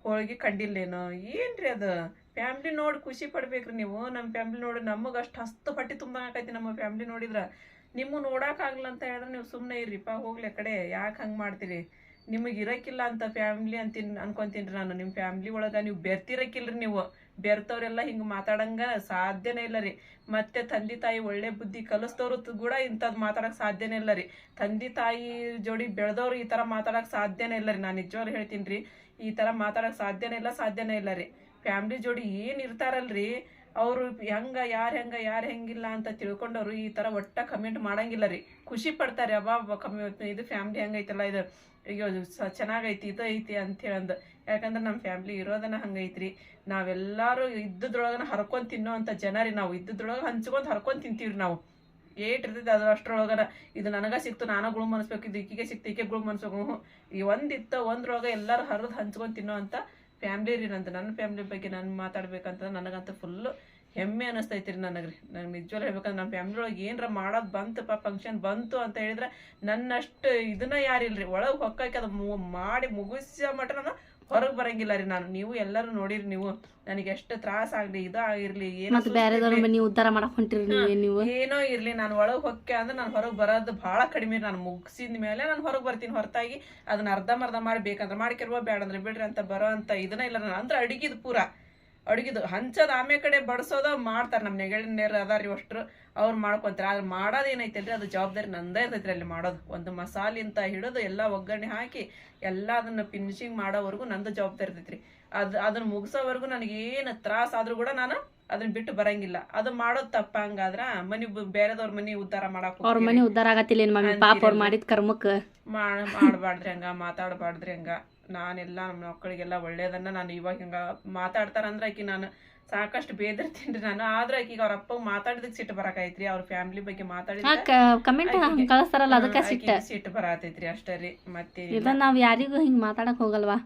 ಹೋಳ್ಗೆ ಕಂಡಿಲ್ಲೇನೋ? ಏನ್ರಿ ಅದು? ಫ್ಯಾಮ್ಲಿ ನೋಡಿ ಖುಷಿ ಪಡ್ಬೇಕ್ರಿ ನೀವು. ನಮ್ಮ ಫ್ಯಾಮ್ಲಿ ನೋಡಿ ನಮಗೆ ಅಷ್ಟು ಹಸ್ತು ಪಟ್ಟಿ ತುಂಬಾಕೈತಿ ನಮ್ಮ ಫ್ಯಾಮ್ಲಿ ನೋಡಿದ್ರೆ. ನಿಮ್ಮ ನೋಡೋಕ್ಕಾಗಲ್ಲ ಅಂತ ಹೇಳಿದ್ರೆ ನೀವು ಸುಮ್ಮನೆ ಇರ್ರಿಪ್ಪ, ಹೋಗ್ಲಿ ಕಡೆ. ಯಾಕೆ ಹಂಗೆ ಮಾಡ್ತೀರಿ? ನಿಮಗೆ ಇರಕ್ಕಿಲ್ಲ ಅಂತ ಫ್ಯಾಮ್ಲಿ ಅಂತೀನಿ ಅನ್ಕೊಂತೀನಿ ನಾನು. ನಿಮ್ಮ ಫ್ಯಾಮಿಲಿ ಒಳಗೆ ನೀವು ಬೆರ್ತಿರಕ್ಕಿಲ್ರಿ ನೀವು. ಬೆರ್ತವ್ರೆಲ್ಲ ಹಿಂಗೆ ಮಾತಾಡಂಗ ಸಾಧ್ಯನೇ ಇಲ್ಲ ರೀ. ಮತ್ತೆ ತಂದೆ ತಾಯಿ ಒಳ್ಳೆ ಬುದ್ಧಿ ಕಲಿಸ್ತವ್ರು ಕೂಡ ಇಂಥದ್ದು ಮಾತಾಡಕ್ಕೆ ಸಾಧ್ಯನೇ ಇಲ್ಲ ರೀ. ತಂದೆ ತಾಯಿ ಜೋಡಿ ಬೆಳೆದವ್ರು ಈ ಥರ ಮಾತಾಡಕ್ಕೆ ಸಾಧ್ಯನೇ ಇಲ್ಲ ರೀ. ನಾನು ನಿಜವಾಗ್ಲೂ ಹೇಳ್ತೀನಿ ರೀ, ಈ ಥರ ಮಾತಾಡಕ್ಕೆ ಸಾಧ್ಯನೇ ಇಲ್ಲ ಸಾಧ್ಯನೇ ಇಲ್ಲ ರೀ. ಫ್ಯಾಮ್ಲಿ ಜೋಡಿ ಏನು ಇರ್ತಾರಲ್ರಿ, ಅವರು ಹೆಂಗ, ಯಾರು ಹೆಂಗ, ಯಾರು ಹೆಂಗಿಲ್ಲ ಅಂತ ತಿಳ್ಕೊಂಡವ್ರು ಈ ಥರ ಒಟ್ಟ ಕಮೆಂಟ್ ಮಾಡಂಗಿಲ್ಲ ರೀ. ಖುಷಿ ಪಡ್ತಾರೆ, ಅಬ್ಬಾ ಕಮ್ಮಿ ಇದು ಫ್ಯಾಮ್ಲಿ ಹೆಂಗೈತಲ್ಲ ಇದು. ಅಯ್ಯೋ ಸ- ಚೆನ್ನಾಗೈತಿ ಇದು ಐತಿ ಅಂತ ಹೇಳಂದು ಯಾಕಂದ್ರೆ ನಮ್ಮ ಫ್ಯಾಮ್ಲಿ ಇರೋದನ್ನ ಹಂಗೈತ್ರಿ. ನಾವೆಲ್ಲರೂ ಇದ್ದದ್ರೊಳಗನ ಹರ್ಕೊಂಡು ತಿನ್ನೋ ಅಂತ ಜನರಿ ನಾವು. ಇದ್ದದ್ರೊಳಗೆ ಹಂಚ್ಕೊಂಡು ಹರ್ಕೊಂಡ್ ತಿಂತೀವ್ರಿ ನಾವು. ಏಟ್ ಇರ್ತೈತೆ ಅದು ಅಷ್ಟರೊಳಗನ. ಇದು ನನಗ ಸಿಕ್ತು, ನಾನು ಗುಳು ಮನ್ಸ್ಬೇಕು ಇದು ಈಕೆಗೆ ಸಿಕ್ತು, ಈಕೆ ಗುಳು ಮನ್ಸ್ಬೇಕು ಈ ಒಂದಿತ್ತ, ಒಂದ್ರೊಳಗೆ ಎಲ್ಲರೂ ಹರಿದು ಹಂಚ್ಕೊಂಡು ತಿನ್ನೋ ಅಂತ ಫ್ಯಾಮ್ಲಿ ರೀ ನಂದು. ನನ್ನ ಫ್ಯಾಮ್ಲಿ ಬಗ್ಗೆ ನಾನು ಮಾತಾಡ್ಬೇಕಂತ ನನಗಂತೂ ಫುಲ್ಲು ಹೆಮ್ಮೆ ಅನಿಸ್ತೈತಿ ರೀ ನನಗೆ ರೀ ನನಗೆ ನಿಜವಾಗ್ಲೂ ಹೇಳ್ಬೇಕಂದ್ರೆ ನಮ್ಮ ಫ್ಯಾಮ್ಲಿ ಒಳಗೆ ಏನರ ಮಾಡೋದು ಬಂತಪ್ಪ ಫಂಕ್ಷನ್ ಬಂತು ಅಂತ ಹೇಳಿದ್ರೆ ನನ್ನಷ್ಟು ಇದನ್ನ ಯಾರಿಲ್ರಿ. ಒಳಗೆ ಹೊಕ್ಕಿ ಅದು ಮು- ಮಾಡಿ ಮುಗಿಸೋ ಮಟ್ಟ ನಾನು ಹೊರಗೆ ಬರಂಗಿಲ್ಲ ರೀ ನಾನು. ನೀವು ಎಲ್ಲರೂ ನೋಡಿರಿ ನೀವು. ನನಗೆ ಎಷ್ಟು ತ್ರಾಸ ಆಗ್ಲಿ ಇದು ಆಗಿರ್ಲಿ ಏನೋ ಮನೆ ಉದ್ಧಾರ ಮಾಡಕ್ ಹೊಂಟಿರಿ ನೀವು? ಏನೋ ಇರ್ಲಿ ನಾನು ಒಳಗೆ ಹೊಕ್ಕೆ ಅಂದ್ರೆ ನಾನು ಹೊರಗೆ ಬರೋದು ಭಾಳ ಕಡಿಮೆ ನಾನು ಮುಗಿಸಿದ ಮೇಲೆ ನಾನು ಹೊರಗೆ ಬರ್ತೀನಿ ಹೊರತಾಗಿ. ಅದನ್ನ ಅರ್ಧಮರ್ಧ ಮಾಡಿ ಬೇಕಂದ್ರೆ ಮಾಡ್ಕಿರುವ ಬೇಡ ಅಂದ್ರೆ ಬಿಡ್ರಿ ಅಂತ ಬರೋ ಅಂತ ಇದನ್ನ ಇಲ್ಲ ನಾನು ಅಂದ್ರೆ ಅಡುಗಿದು ಪೂರ. ಅಡುಗಿದು ಹಂಚೋದು ಆಮೇಲೆ ಕಡೆ ಬಡಿಸೋದು ಮಾಡ್ತಾರೆ ನಮ್ಮ ನೆಗಳಿನೇರು ಅದಾರಿ ಅಷ್ಟ್ರು. ಅವ್ರು ಮಾಡ್ಕೊಂತಾರೆ. ಆದ್ರೆ ಮಾಡೋದು ಏನೈತಲ್ರಿ ಅದು ಜವಾಬ್ದಾರಿ ನಂದೇ ಇರ್ತೈತ್ರಿ ಅಲ್ಲಿ ಮಾಡೋದು. ಒಂದು ಮಸಾಲಿಂತ ಅಂತ ಹಿಡಿದು ಎಲ್ಲ ಒಗ್ಗರಣೆ ಹಾಕಿ ಎಲ್ಲ ಅದನ್ನ ಫಿನಿಶಿಂಗ್ ಮಾಡೋವರೆಗೂ ನಂದು ಜವಾಬ್ದಾರಿ ಇರ್ತೈತ್ರಿ. ಅದು ಅದನ್ನ ಮುಗಿಸೋವರೆಗೂ ನನಗೆ ಏನು ತ್ರಾಸ ಆದರೂ ಕೂಡ ನಾನು ಅದನ್ನ ಬಿಟ್ಟು ಬರಂಗಿಲ್ಲ. ಅದು ಮಾಡೋದು ತಪ್ಪ ಹಂಗಾದ್ರ ಮನಿ ಬೇರೆದವ್ರ ಮನಿ ಉದ್ಧಾರ ಮಾಡಕ್ ಅವ್ರ ಮನಿ ಉದ್ಧಾರ ಆಗತ್ತಿಲ್ಲ ಪಾಪ ಅವ್ರು ಮಾಡಿದ ಕರ್ಮಕ್ಕೆ. ಮಾಡ ಮಾಡಬಾರ್ದ್ರಿ ಹಂಗ ಮಾತಾಡಬಾರ್ದ್ರಿ ಹಂಗ. ನಾನೆಲ್ಲ ನಮ್ಮ ಮಕ್ಕಳಿಗೆಲ್ಲ ಒಳ್ಳೇದನ್ನ ನಾನು ಇವಾಗ ಹಿಂಗ ಮಾತಾಡ್ತಾರಂದ್ರ ಆಕಿ ನಾನು ಸಾಕಷ್ಟು ಬೇದಿರ್ತೀನಿ ನಾನು. ಆದ್ರೆ ಈಗ ಅವ್ರ ಅಪ್ಪ ಮಾತಾಡಿದಕ್ಕೆ ಸಿಟ್ಟು ಬರಾಕೈತ್ರಿ ಅವ್ರ ಫ್ಯಾಮಿಲಿ ಬಗ್ಗೆ ಮಾತಾಡಿದ ಕಮೆಂಟ್ ಕಳಿಸ್ತಾರಲ್ಲ ಅದಕ್ಕೆ ಸಿಟ್ಟು. ಸಿಟ್ಟು ಬರಾತೈತ್ರಿ ಅಷ್ಟೇ ರೀ ಮತ್ತೆ ಇದನ್ನ ನಾವು ಯಾರಿಗೂ ಹಿಂಗೆ ಮಾತಾಡಕ್ ಹೋಗಲ್ವಾ?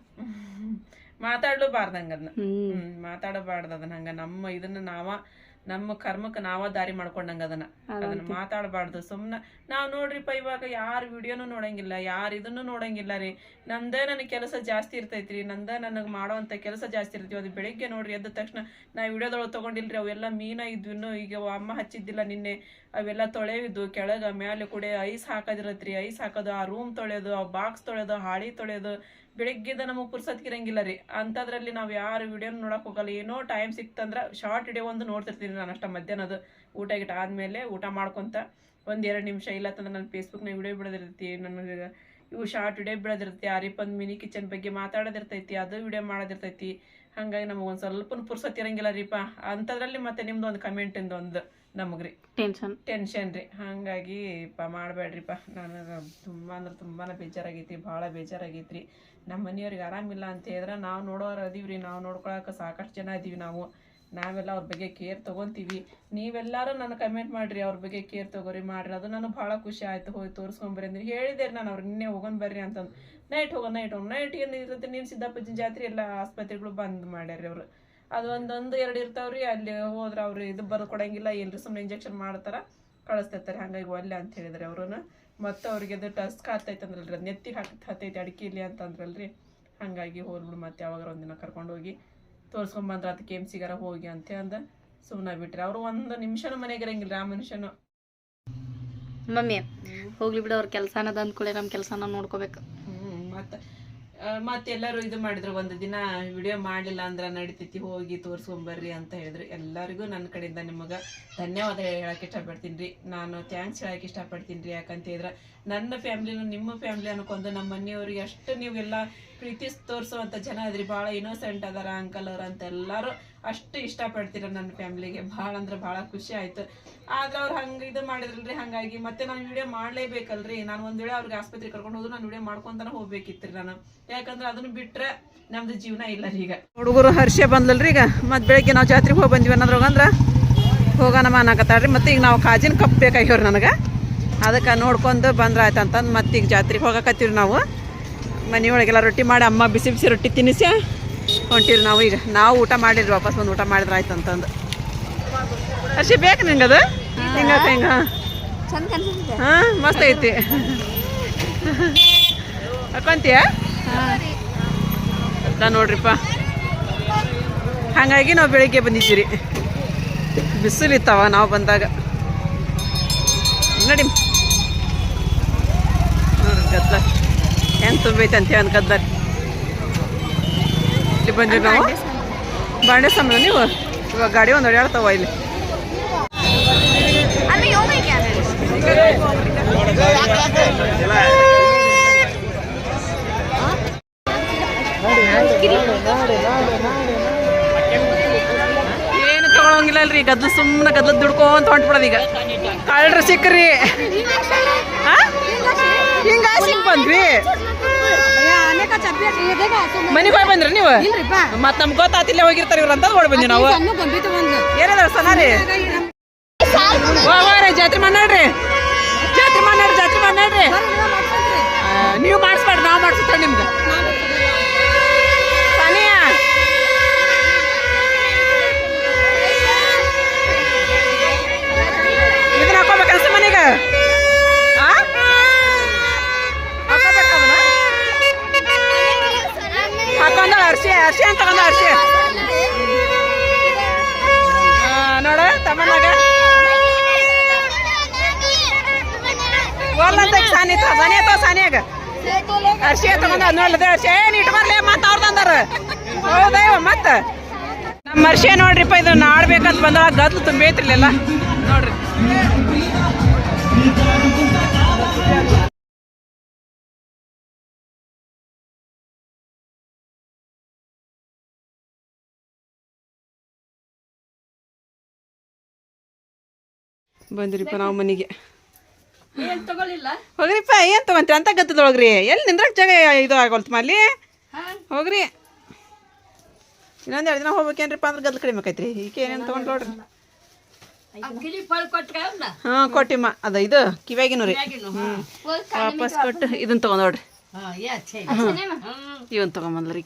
ಮಾತಾಡ್ಲೂಬಾರ್ದು ಬಾರ್ದಂಗ ಅದನ್ನ ಹ್ಮ್ ಮಾತಾಡಬಾರ್ದು ಅದನ್ನ ಹಂಗ. ನಮ್ಮ ಇದನ್ನ ನಾವ ನಮ್ಮ ಕರ್ಮಕ್ಕೆ ನಾವ ದಾರಿ ಮಾಡ್ಕೊಂಡಂಗ ಅದನ್ನ. ಅದನ್ನ ಮಾತಾಡಬಾರ್ದು ಸುಮ್ನ. ನಾವ್ ನೋಡ್ರಿಪ್ಪ ಇವಾಗ ಯಾರ ವಿಡಿಯೋನು ನೋಡಂಗಿಲ್ಲ ಯಾರ ಇದನ್ನು ನೋಡಂಗಿಲ್ಲ ರೀ. ನಂದೇ ನನಗೆ ಕೆಲಸ ಜಾಸ್ತಿ ಇರ್ತೈತ್ರಿ ನಂದ ನನಗೆ ಮಾಡೋವಂತ ಕೆಲಸ ಜಾಸ್ತಿ ಇರ್ತೀವಿ ಅದು ಬೆಳಿಗ್ಗೆ ನೋಡ್ರಿ ಎದ್ದ ತಕ್ಷಣ ನಾ ವಿಡಿಯೋದೊಳಗೆ ತಗೊಂಡಿಲ್ರಿ ಅವೆಲ್ಲ ಮೀನ ಇದ್ವಿನ್ನು ಈಗ ಅಮ್ಮ ಹಚ್ಚಿದ್ದಿಲ್ಲ ನಿನ್ನೆ. ಅವೆಲ್ಲ ತೊಳೆಯೋದು, ಕೆಳಗೆ ಮ್ಯಾಲೆ ಕೂಡ ಐಸ್ ಹಾಕೋದಿರತ್ರಿ, ಐಸ್ ಹಾಕೋದು, ಆ ರೂಮ್ ತೊಳೆಯೋದು ಆ ಬಾಕ್ಸ್ ತೊಳೆಯೋದು ಹಾಳಿ ತೊಳೆಯೋದು ಬೆಳಗ್ಗೆದ ನಮಗೆ ಪುರ್ಸತ್ಗಿರಂಗಿಲ್ಲ ರೀ. ಅಂಥದ್ರಲ್ಲಿ ನಾವು ಯಾರು ವಿಡಿಯೋನ ನೋಡೋಕೆ ಹೋಗಲ್ಲ. ಏನೋ ಟೈಮ್ ಸಿಕ್ತಂದ್ರೆ ಶಾರ್ಟ್ ವಿಡಿಯೋ ಒಂದು ನೋಡ್ತಿರ್ತೀನಿ ನಾನು ಅಷ್ಟ ಮಧ್ಯಾಹ್ನದ. ಊಟ ಗಿಟ ಆದಮೇಲೆ ಊಟ ಮಾಡ್ಕೊತ ಒಂದು ಎರಡು ನಿಮಿಷ ಇಲ್ಲತ್ತಂದ್ರೆ ನಾನು ಫೇಸ್ಬುಕ್ನಾಗ ವಿಡಿಯೋ ಬಿಡೋದಿರ್ತಿ ನನಗೆ ಇವು ಶಾರ್ಟ್ ವಿಡಿಯೋ ಬಿಡೋದಿರ್ತಿ ಆರಿಪಂದ್ ಮಿನಿ ಕಿಚನ್ ಬಗ್ಗೆ ಮಾತಾಡೋದಿರ್ತೈತಿ, ಅದು ವಿಡಿಯೋ ಮಾಡೋದಿರ್ತೈತಿ. ಹಾಗಾಗಿ ನಮಗೆ ಒಂದು ಸ್ವಲ್ಪ ಪುರ್ಸತ್ ಇರಂಗಿಲ್ಲ ರೀಪ. ಅಂತದ್ರಲ್ಲಿ ಮತ್ತೆ ನಿಮ್ದು ಒಂದು ಕಮೆಂಟಿಂದ ಒಂದು ನಮಗೆ ರೀ ಟೆನ್ಷನ್ ಟೆನ್ಷನ್ ರೀ. ಹಾಗಾಗಿ ಪ ಮಾಡಬೇಡ್ರಿಪ್ಪ ನನಗೆ ತುಂಬ ಅಂದ್ರೆ ತುಂಬಾ ಬೇಜಾರಾಗೈತಿ ಭಾಳ ಬೇಜಾರಾಗೈತಿ ನಮ್ಮ ಮನೆಯವ್ರಿಗೆ ಆರಾಮಿಲ್ಲ ಅಂತ ಹೇಳಿದ್ರೆ ನಾವು ನೋಡೋರು ಅದೀವ್ರಿ ರೀ ನಾವು ನೋಡ್ಕೊಳಕ್ಕೆ ಸಾಕಷ್ಟು ಜನ ಇದೀವಿ ನಾವು. ನಾವೆಲ್ಲ ಅವ್ರ ಬಗ್ಗೆ ಕೇರ್ ತೊಗೊತೀವಿ ನೀವೆಲ್ಲರೂ ನನ್ನ ಕಮೆಂಟ್ ಮಾಡಿರಿ, ಅವ್ರ ಬಗ್ಗೆ ಕೇರ್ ತಗೋರಿ, ಮಾಡ್ರಿ. ಅದು ನನಗೆ ಭಾಳ ಖುಷಿ ಆಯಿತು. ಹೋಗಿ ತೋರಿಸ್ಕೊಂಬರ್ರಿ ಅಂದ್ರೆ. ಹೇಳಿದೆ ನಾನು ಅವ್ರಿಗೆ ನಿನ್ನೆ ಹೋಗೋಣ ಬರ್ರಿ ಅಂತಂದು. ನೈಟ್ ಹೋಗೋಣ ನೈಟ್ ಹೋಗೋಣ ನೈಟ್ ಏನು ಇರುತ್ತೆ ನೀನು ಸಿದ್ದಾಪಜ್ಜನ ಜಾತ್ರೆ ಎಲ್ಲ ಆಸ್ಪತ್ರೆಗಳು ಬಂದ್ ಮಾಡ್ಯಾರ ಅವರು. ಅದು ಒಂದೊಂದು ಎರಡು ಇರ್ತಾವ್ರಿ. ಅಲ್ಲಿ ಹೋದ್ರೆ ಅವ್ರು ಇದು ಬರೆದು ಕೊಡಂಗಿಲ್ಲ. ಏನ್ರಿ ಸುಮ್ಮನೆ ಇಂಜೆಕ್ಷನ್ ಮಾಡ್ತಾರ ಕಳಿಸ್ತಿರ್ತಾರೆ. ಹಂಗಾಗಿ ಒಲ್ಲೆ ಅಂತ ಹೇಳಿದ್ರೆ ಅವ್ರನ್ನ ಮತ್ತು ಅವ್ರಿಗೆ ಅದು ಟಸ್ಕ್ ಹತ್ತೈತೆ ಅಂದ್ರಲ್ರಿ ಅದು ನೆತ್ತಿಗೆ ಹಾಕಿ ಹತ್ತೈತೆ ಅಡಿಕೆ ಇಲ್ಲಿ ಅಂತಂದ್ರಲ್ರಿ. ಹಂಗಾಗಿ ಹೋದ್ಬಿಡು ಮತ್ತೆ ಯಾವಾಗ ಒಂದಿನ ಕರ್ಕೊಂಡು ಹೋಗಿ. ತೋರ್ಸ್ಕೊಂಬಂದ್ರೆ ಅದಕ್ಕೆ ಎಂ ಸಿಗಾರ ಹೋಗಿ ಅಂತ ಅಂದ. ಸುಮ್ಮನೆ ಬಿಟ್ರಿ ಅವರು ಒಂದು ನಿಮಿಷನೂ ಮನೆಗೆ ಇರಂಗಿಲ್ಲ ಆ ಮನುಷ್ಯನು. ಮಮ್ಮಿ, ಹೋಗ್ಲಿ ಬಿಡು, ಅವ್ರ ಕೆಲಸ ಅನ್ನೋದು ಅಂದ್ಕೊಳ್ಳಿ ನಮ್ಮ ಕೆಲಸ ನಾವು ನೋಡ್ಕೋಬೇಕು. ಮತ್ತೆಲ್ಲರೂ ಇದು ಮಾಡಿದ್ರು, ಒಂದು ದಿನ ವಿಡಿಯೋ ಮಾಡಲಿಲ್ಲ ಅಂದ್ರೆ ನಡಿತೈತಿ, ಹೋಗಿ ತೋರ್ಸ್ಕೊಂಬರ್ರಿ ಅಂತ ಹೇಳಿದ್ರು. ಎಲ್ಲರಿಗೂ ನನ್ನ ಕಡೆಯಿಂದ ನಿಮಗೆ ಧನ್ಯವಾದ ಹೇಳಕ್ಕೆ ಇಷ್ಟಪಡ್ತೀನಿ ರೀ. ನಾನು ಥ್ಯಾಂಕ್ಸ್ ಹೇಳಕ್ಕೆ ಇಷ್ಟಪಡ್ತೀನಿ ರೀ. ಯಾಕಂತ ಹೇಳಿದ್ರೆ, ನನ್ನ ಫ್ಯಾಮ್ಲಿನೂ ನಿಮ್ಮ ಫ್ಯಾಮ್ಲಿ ಅನ್ಕೊಂಡು ನಮ್ಮ ಮನೆಯವ್ರಿಗೆ ಅಷ್ಟು ನೀವೆಲ್ಲ ಪ್ರೀತಿ ತೋರಿಸುವಂಥ ಜನ ಅದ್ರಿ ಭಾಳ ಇನ್ನೋಸೆಂಟ್ ಅದಾರ ಅಂಕಲ್ ಅವ್ರು ಅಂತ ಎಲ್ಲರೂ ಅಷ್ಟು ಇಷ್ಟಪಡ್ತೀರ ನನ್ನ ಫ್ಯಾಮಿಲಿಗೆ. ಭಾಳ ಅಂದ್ರೆ ಭಾಳ ಖುಷಿ ಆಯ್ತು. ಆದ್ರೆ ಅವ್ರು ಹಂಗೆ ಇದು ಮಾಡಿದ್ರಲ್ರಿ, ಹಂಗಾಗಿ ಮತ್ತೆ ನಾನು ವಿಡಿಯೋ ಮಾಡ್ಲೇಬೇಕಲ್ರಿ. ನಾನು ಒಂದು ವೇಳೆ ಅವ್ರಿಗೆ ಆಸ್ಪತ್ರೆಗೆ ಕರ್ಕೊಂಡು ಹೋದ್ರು ನಾನು ವಿಡಿಯೋ ಮಾಡ್ಕೊತಾನೆ ಹೋಗ್ಬೇಕಿತ್ತು ನಾನು. ಯಾಕಂದ್ರೆ ಅದನ್ನು ಬಿಟ್ರೆ ನಮ್ದು ಜೀವನ ಇಲ್ಲ ರೀ ಈಗ. ಹುಡುಗರು ಹರ್ಷ ಬಂದ್ಲಲ್ರಿ ಈಗ. ಮತ್ತೆ ಬೆಳಗ್ಗೆ ನಾವು ಜಾತ್ರೆಗೆ ಹೋಗಿ ಬಂದ್ವಿ ಅನ್ನೋದ್ರಾಗಂದ್ರೆ ಹೋಗೋಣಮ್ಮ ಹೋಗೋಣ ಅನ್ನಕತ್ತಾಳ್ರಿ. ಮತ್ತೆ ಈಗ ನಾವು ಕಾಜಿನ ಕಪ್ ಬೇಕಾಗ್ಯವ್ರಿ ನನಗೆ. ಅದಕ್ಕೆ ನೋಡ್ಕೊಂಡು ಬಂದ್ರೆ ಆಯ್ತು ಅಂತಂದು ಮತ್ತೆ ಈಗ ಜಾತ್ರೆಗೆ ಹೋಗಕತ್ತೀವಿ ನಾವು. ಮನೆಯೊಳಗೆಲ್ಲ ರೊಟ್ಟಿ ಮಾಡಿ ಅಮ್ಮ ಬಿಸಿ ಬಿಸಿ ರೊಟ್ಟಿ ತಿನ್ನಿಸಿ ಹೊಂಟಿರಿ ನಾವು ಈಗ. ನಾವು ಊಟ ಮಾಡಿದ್ರಿ ವಾಪಸ್ ಬಂದು ಊಟ ಮಾಡಿದ್ರೆ ಆಯ್ತು ಅಂತಂದು. ಅರ್ಶಿ ಬೇಕು ನಿಂಗೆ ಅದು? ಹಿಂಗ ಹಿಂಗ. ಹಾಂ ಮಸ್ತ್ ಐತಿ. ಹಾಕೊಂತೀಯ ನೋಡ್ರಿಪ್ಪ. ಹಾಗಾಗಿ ನಾವು ಬೆಳಿಗ್ಗೆ ಬಂದಿದ್ದೀರಿ. ಬಿಸಿಲಿತ್ತವ ನಾವು ಬಂದಾಗ. ನೋಡಿ. ನೋಡ್ರಿ ಗದ್ದಲ. ಹೆಂಗೆ ತುಂಬೈತೆ ಅಂತ ಹೇಳಿ ಗದ್ಲ ಇಲ್ಲಿ ಬಂದ್ರಿ ನಾವು ಬಾಂಡೆ ಸಂಬಳ ನೀವು? ಇವಾಗ ಗಾಡಿ ಒಂದು ಓಡಾಡ್ತಾವ ಇಲ್ಲಿ. ಏನು ತಗೊಳಂಗಿಲ್ಲ ಅಲ್ರಿ ಗದ್ಲು ಸುಮ್ಮನೆ ಗದ್ಲ ದುಡ್ಕೊಂತ ಹೊಂಟ್ಬಿಡೋದು ಈಗ. ಕಳ್ರ ಸಿಕ್ಕ್ರಿ. ಹಿಂಗ ಬಂದ್ವಿ ಮನೆಗೆ ಹೋಗಿ ಬಂದ್ರಿ ನೀವು? ಮತ್ ನಮ್ಗೆ ಗೊತ್ತಾತಿಲ್ಲ ಹೋಗಿರ್ತಾರ ಇವ್ರ ಅಂತ ಓಡ್ ಬಂದ್ವಿ ನಾವು. ಏನಿದಾರ ಸನಾರಿ ಹೋಗ್ರಿ ಜಾತ್ರೆ ಮಾಡ್ರಿ ಜಾತ್ರೆ ಮಾಡ್ರಿ ಜಾತ್ರೆ ಮಾಡ್ರಿ ನೀವು ಮಾಡಿಸ್ಬೇಡ್ರಿ ನಾವು ಮಾಡಿಸ್ತಾರೆ ನಿಮ್ಗೆ. ಅರ್ಶಿ ಅರ್ಶಿ ಅಂತ ತಗೊಂಡ ಅರ್ಶಿ ನೋಡ ತಮ್ಮನಾಗ ಒಲ್ಲಂತ ಸಾನಿ ಸಾನಿ ಅಥವಾ ಸಾನಿಯಾಗ. ಅರ್ಶಿ ತಗೊಂಡ ನೋಡ್ಲದ ಅರ್ಶಿ ಏನ್ ಇಟ್ಟು ಬರ್ಲಿ ಮತ್ತ ಅವ್ರ ತಂದಾರ ಹೌದಯ್ವ ಮತ್ತ. ನಮ್ಮ ಅರ್ಶಿ ನೋಡ್ರಿಪ್ಪ ಇದು ನಾಡ್ಬೇಕಂತ ಬಂದ ಗದ್ಲು ತುಂಬೈತ್ರಿಲ್ಲ ನೋಡ್ರಿ. ಬಂದ್ರಿಪ್ಪ ನಾವು ಮನೆಗೆ. ಹೋಗ್ರಿಪ್ಪ ಏನ್ ತಗೊಂತೀರ? ಅಂತ ಗದ್ದದೊಳಗ್ರಿ ಎಲ್ಲಿ ನಿಂದ್ರಕ್ ಜಾಗ ಇದು ಆಗೋಲ್ತ ಅಲ್ಲಿ? ಹೋಗ್ರಿ. ಇನ್ನೊಂದು ಎರಡು ದಿನ ಹೋಗ್ಬೇಕೇನ್ರಿಪ್ಪ ಅಂದ್ರೆ ಗದ್ಲ ಕಡಿಮೆ ಆಕೈತ್ರಿ. ಈಗ ಏನೇನು ತೊಗೊಂಡು ನೋಡ್ರಿ. ಹಾ ಕೊಟ್ಟಿಮ್ಮ ಅದ ಇದು ಕಿವ್ಯಾಗಿನೂ ರೀ. ವಾಪಸ್ ಕೊಟ್ಟು ಇದನ್ನ ತಗೊಂಡ್ ನೋಡ್ರಿ ಇವನ್ ತಗೊಂಬಂದ್ರಿ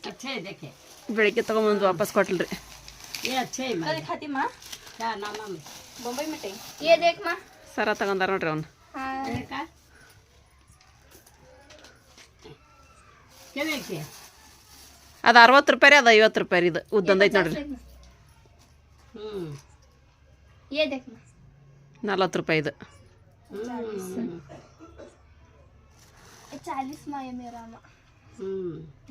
ಬೆಳಿಗ್ಗೆ ತಗೊಂಬಂದು ವಾಪಸ್ ಕೊಟ್ಲ್ರಿ खाती माँ बम्बई मिठाई ये देख माँ ಸರ ತಗೊಂಡಾರ ನೋಡ್ರಿ ಅವ್ನು ಅದು ಅರವತ್ತು ರೂಪಾಯಿ ರೀ ಅದು ಐವತ್ತು ರೂಪಾಯಿ ರೀ ಇದು ಉದ್ದಂದೈತೆ ನೋಡ್ರಿ ये देख माँ ನಲ್ವತ್ತು ರೂಪಾಯಿದು चालीस में है मेरा माँ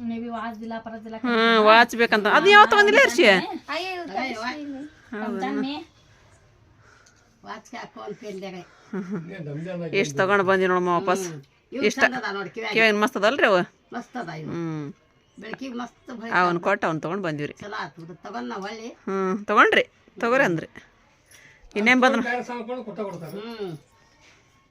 मैं भी वाच दिला परत दिला ಹ್ಞೂ ವಾಚ್ ಬೇಕಂತ ಅದು ಯಾವ ತಗೊಂಡಿಲ್ಲ ಇರ್ಷಿ आइए रमजान में ಎಷ್ಟು ತಗೊಂಡು ಬಂದಿ ನೋಡಮ್ಮ ವಾಪಸ್? ಇಷ್ಟ ಮಸ್ತ್ ಅದಲ್ರಿ ಅವ? ಮಸ್ತ್ ಅದ ಇವು ಹ್ಞೂ ಬೆಳಕಿಗೆ ಮಸ್ತ್ ಭಯ ಅವನು ಕೊಟ್ಟು ಅವ್ನು ತೊಗೊಂಡು ಬಂದೀವಿ ರೀ ಹ್ಞೂ ತೊಗೊಂಡ್ರಿ ತೊಗೊರಿ ಅಂದ್ರಿ. ಇನ್ನೇನು ಬಂದ್ರು